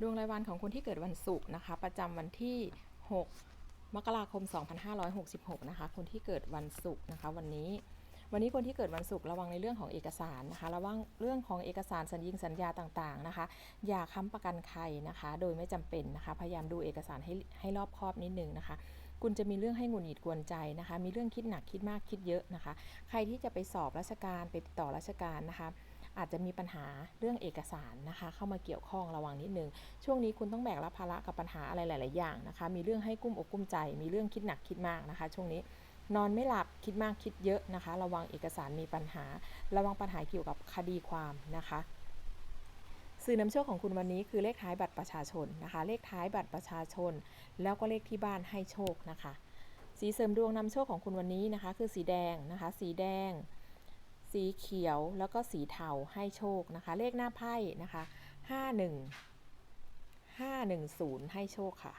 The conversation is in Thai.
ดวงรายวันของคนที่เกิดวันศุกร์นะคะ ประจำวันที่ 6 มกราคม 2566 นะคะ คนที่เกิดวันศุกร์นะคะ วันนี้ วันนี้คนที่เกิดวันศุกร์ระวังในเรื่องของเอกสารนะคะ ระวังเรื่องของเอกสารสัญญิงสัญญาต่างๆนะคะ อย่าค้ำประกันใครนะคะ โดยไม่จำเป็นนะคะ พยายามดูเอกสารให้ให้รอบคอบนิดนึงนะคะ คุณจะมีเรื่องให้หงุดหงิดกวนใจนะคะ มีเรื่องคิดหนักคิดมากคิดเยอะนะคะ ใครที่จะไปสอบราชการไปติดต่อราชการนะคะ อาจจะมีปัญหาเรื่องเอกสารนะคะ เข้ามาเกี่ยวข้องระวังนิดนึง ช่วงนี้คุณต้องแบกรับภาระกับปัญหาอะไรหลาย ๆ อย่างนะคะ มีเรื่องให้กุ้มอกกุ้มใจ มีเรื่องคิดหนักคิดมากนะคะ ช่วงนี้นอนไม่หลับคิดมากคิดเยอะนะคะ ระวังเอกสารมีปัญหา ระวังปัญหาเกี่ยวกับคดีความนะคะสื่อนำโชคของคุณวันนี้คือเลขท้ายบัตรประชาชนนะคะ เลขท้ายบัตรประชาชน แล้วก็เลขที่บ้านให้โชคนะคะ สีเสริมดวงนำโชคของคุณวันนี้นะคะ คือสีแดงนะคะ สีแดง สีเขียวแล้วก็สีเทาให้โชคนะคะ เลขหน้าไพ่นะคะ 51 510 ให้โชคค่ะ